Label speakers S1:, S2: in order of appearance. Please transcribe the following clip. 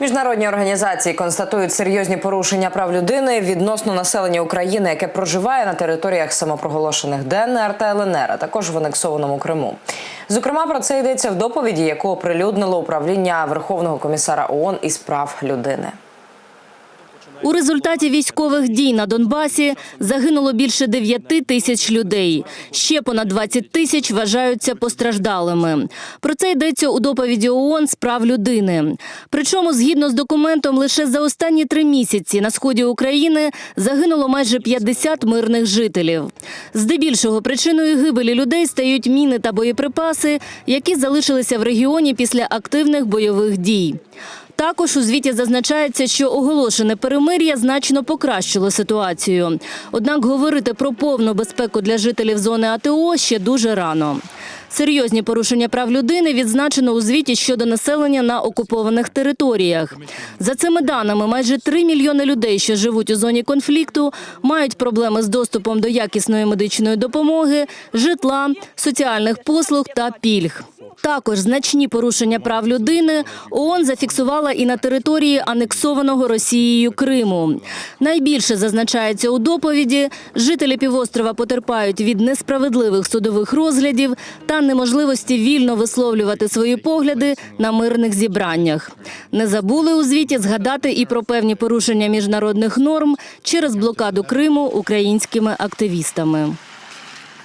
S1: Міжнародні організації констатують серйозні порушення прав людини відносно населення України, яке проживає на територіях самопроголошених ДНР та ЛНР, а також в анексованому Криму. Зокрема, про це йдеться в доповіді, яку оприлюднило управління Верховного комісара ООН із прав людини.
S2: У результаті військових дій на Донбасі загинуло більше 9 тисяч людей. Ще понад 20 тисяч вважаються постраждалими. Про це йдеться у доповіді ООН з прав людини. Причому, згідно з документом, лише за останні три місяці на сході України загинуло майже 50 мирних жителів. Здебільшого причиною гибелі людей стають міни та боєприпаси, які залишилися в регіоні після активних бойових дій. Також у звіті зазначається, що оголошене перемир'я значно покращило ситуацію. Однак говорити про повну безпеку для жителів зони АТО ще дуже рано. Серйозні порушення прав людини відзначено у звіті щодо населення на окупованих територіях. За цими даними, майже 3 мільйони людей, що живуть у зоні конфлікту, мають проблеми з доступом до якісної медичної допомоги, житла, соціальних послуг та пільг. Також значні порушення прав людини ООН зафіксувала і на території анексованого Росією Криму. Найбільше зазначається у доповіді, жителі півострова потерпають від несправедливих судових розглядів та неможливості вільно висловлювати свої погляди на мирних зібраннях. Не забули у звіті згадати і про певні порушення міжнародних норм через блокаду Криму українськими активістами.